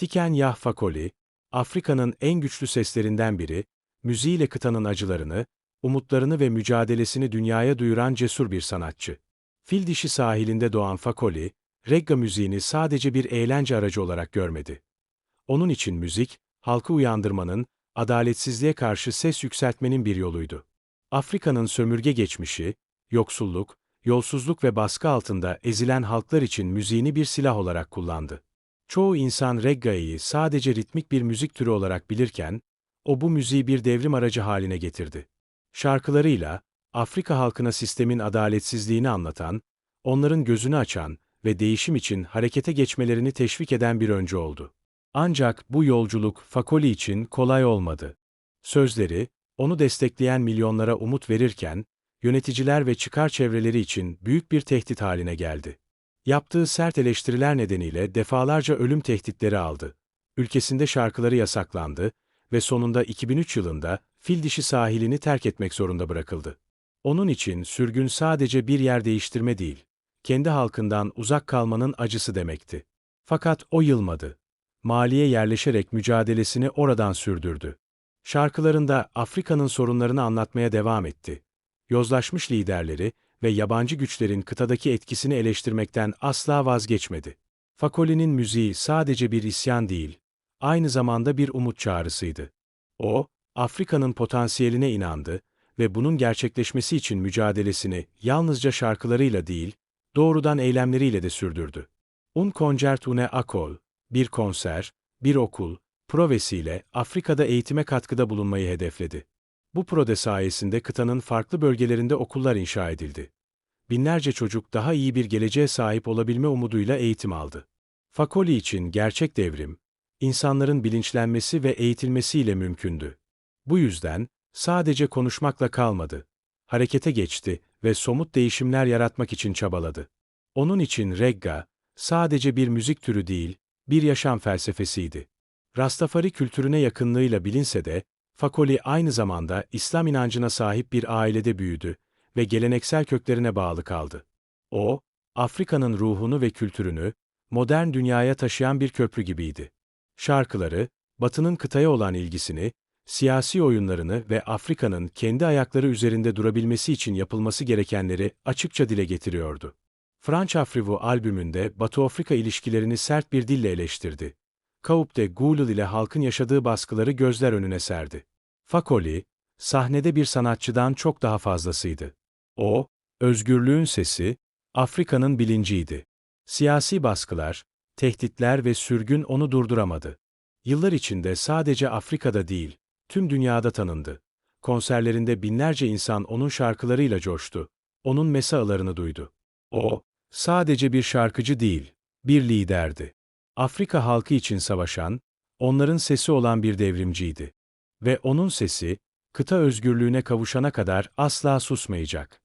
Tiken Yah Fakoli, Afrika'nın en güçlü seslerinden biri, müziğiyle kıtanın acılarını, umutlarını ve mücadelesini dünyaya duyuran cesur bir sanatçı. Fil dişi sahilinde doğan Fakoli, regga müziğini sadece bir eğlence aracı olarak görmedi. Onun için müzik, halkı uyandırmanın, adaletsizliğe karşı ses yükseltmenin bir yoluydu. Afrika'nın sömürge geçmişi, yoksulluk, yolsuzluk ve baskı altında ezilen halklar için müziğini bir silah olarak kullandı. Çoğu insan regga'yı sadece ritmik bir müzik türü olarak bilirken, o bu müziği bir devrim aracı haline getirdi. Şarkılarıyla, Afrika halkına sistemin adaletsizliğini anlatan, onların gözünü açan ve değişim için harekete geçmelerini teşvik eden bir öncü oldu. Ancak bu yolculuk Fakoli için kolay olmadı. Sözleri, onu destekleyen milyonlara umut verirken, yöneticiler ve çıkar çevreleri için büyük bir tehdit haline geldi. Yaptığı sert eleştiriler nedeniyle defalarca ölüm tehditleri aldı. Ülkesinde şarkıları yasaklandı ve sonunda 2003 yılında fil dişi sahilini terk etmek zorunda bırakıldı. Onun için sürgün sadece bir yer değiştirme değil, kendi halkından uzak kalmanın acısı demekti. Fakat o yılmadı. Maliye yerleşerek mücadelesini oradan sürdürdü. Şarkılarında Afrika'nın sorunlarını anlatmaya devam etti. Yozlaşmış liderleri ve yabancı güçlerin kıtadaki etkisini eleştirmekten asla vazgeçmedi. Fakoli'nin müziği sadece bir isyan değil, aynı zamanda bir umut çağrısıydı. O, Afrika'nın potansiyeline inandı ve bunun gerçekleşmesi için mücadelesini yalnızca şarkılarıyla değil, doğrudan eylemleriyle de sürdürdü. Un concert une akol, bir konser, bir okul, provesiyle Afrika'da eğitime katkıda bulunmayı hedefledi. Bu prode sayesinde kıtanın farklı bölgelerinde okullar inşa edildi. Binlerce çocuk daha iyi bir geleceğe sahip olabilme umuduyla eğitim aldı. Fakoli için gerçek devrim, insanların bilinçlenmesi ve eğitilmesiyle mümkündü. Bu yüzden, sadece konuşmakla kalmadı. Harekete geçti ve somut değişimler yaratmak için çabaladı. Onun için regga, sadece bir müzik türü değil, bir yaşam felsefesiydi. Rastafari kültürüne yakınlığıyla bilinse de, Fakoli aynı zamanda İslam inancına sahip bir ailede büyüdü ve geleneksel köklerine bağlı kaldı. O, Afrika'nın ruhunu ve kültürünü, modern dünyaya taşıyan bir köprü gibiydi. Şarkıları, Batı'nın kıtaya olan ilgisini, siyasi oyunlarını ve Afrika'nın kendi ayakları üzerinde durabilmesi için yapılması gerekenleri açıkça dile getiriyordu. French Afrivu albümünde Batı-Afrika ilişkilerini sert bir dille eleştirdi. Kaup de Goulet ile halkın yaşadığı baskıları gözler önüne serdi. Fakoli, sahnede bir sanatçıdan çok daha fazlasıydı. O, özgürlüğün sesi, Afrika'nın bilinciydi. Siyasi baskılar, tehditler ve sürgün onu durduramadı. Yıllar içinde sadece Afrika'da değil, tüm dünyada tanındı. Konserlerinde binlerce insan onun şarkılarıyla coştu. Onun mesalarını duydu. O, sadece bir şarkıcı değil, bir liderdi. Afrika halkı için savaşan, onların sesi olan bir devrimciydi. Ve onun sesi, kıta özgürlüğüne kavuşana kadar asla susmayacak.